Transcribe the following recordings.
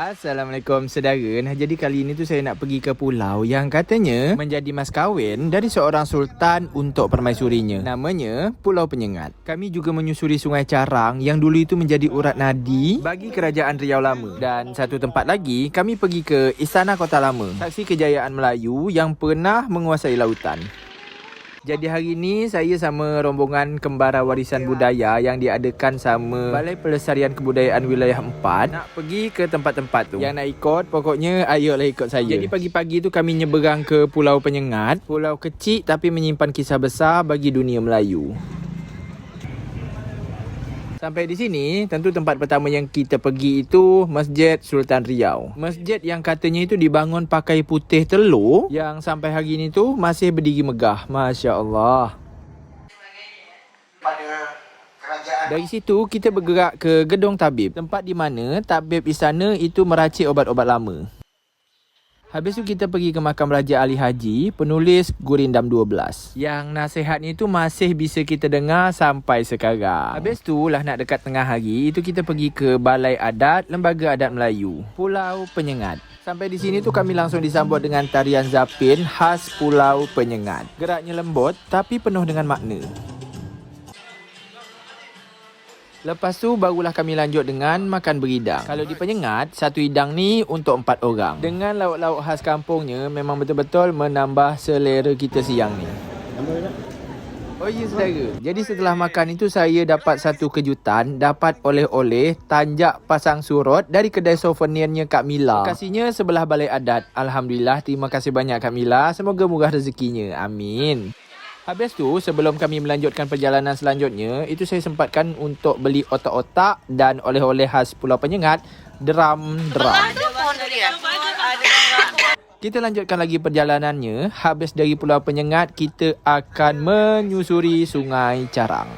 Assalamualaikum sedara. Nah, jadi kali ini tu saya nak pergi ke pulau yang katanya menjadi mas kahwin dari seorang sultan untuk permaisurinya. Namanya Pulau Penyengat. Kami juga menyusuri Sungai Carang yang dulu itu menjadi urat nadi bagi kerajaan Riau lama. Dan satu tempat lagi, kami pergi ke Istana Kota Lama. Saksi kejayaan Melayu yang pernah menguasai lautan. Jadi hari ni saya sama rombongan kembara warisan budaya yang diadakan sama Balai Pelestarian Kebudayaan Wilayah 4 nak pergi ke tempat-tempat tu. Yang nak ikut pokoknya ayolah ikut saya. Jadi pagi-pagi tu kami nyeberang ke Pulau Penyengat, pulau kecil tapi menyimpan kisah besar bagi dunia Melayu. Sampai di sini, tentu tempat pertama yang kita pergi itu Masjid Sultan Riau. Masjid yang katanya itu dibangun pakai putih telur yang sampai hari ini tu masih berdiri megah. Masya Allah. Dari situ kita bergerak ke Gedung Tabib, tempat di mana tabib istana itu meracik obat-obat lama. Habis tu kita pergi ke makam Raja Ali Haji, penulis Gurindam 12. Yang nasihatnya itu masih bisa kita dengar sampai sekarang. Habis tu lah nak dekat tengah hari, itu kita pergi ke Balai Adat Lembaga Adat Melayu, Pulau Penyengat. Sampai di sini tu kami langsung disambut dengan tarian zapin khas Pulau Penyengat. Geraknya lembut tapi penuh dengan makna. Lepas tu barulah kami lanjut dengan makan beridang. Kalau di Penyengat, satu hidang ni untuk empat orang. Dengan lauk-lauk khas kampungnya memang betul-betul menambah selera kita siang ni. Oh ya saudara. Jadi setelah makan itu saya dapat satu kejutan, dapat oleh-oleh tanjak pasang surut dari kedai souvenirnya Kak Mila. Lokasinya sebelah balai adat. Alhamdulillah, terima kasih banyak Kak Mila. Semoga murah rezekinya. Amin. Habis tu, sebelum kami melanjutkan perjalanan selanjutnya, itu saya sempatkan untuk beli otak-otak dan oleh-oleh khas Pulau Penyengat, drum-drum. Kita lanjutkan lagi perjalanannya. Habis dari Pulau Penyengat, kita akan menyusuri Sungai Carang.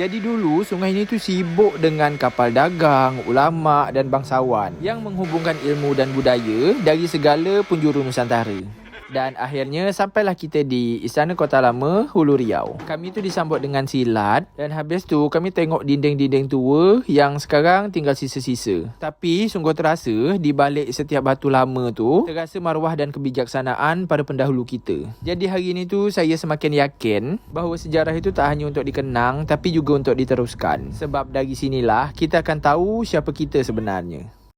Jadi dulu sungai ini tu sibuk dengan kapal dagang, ulama dan bangsawan yang menghubungkan ilmu dan budaya dari segala penjuru Nusantara. Dan akhirnya sampailah kita di Istana Kota Lama, Hulu Riau. Kami tu disambut dengan silat dan habis tu kami tengok dinding-dinding tua yang sekarang tinggal sisa-sisa. Tapi sungguh terasa di balik setiap batu lama tu terasa maruah dan kebijaksanaan para pendahulu kita. Jadi hari ini tu saya semakin yakin bahawa sejarah itu tak hanya untuk dikenang tapi juga untuk diteruskan. Sebab dari sinilah kita akan tahu siapa kita sebenarnya.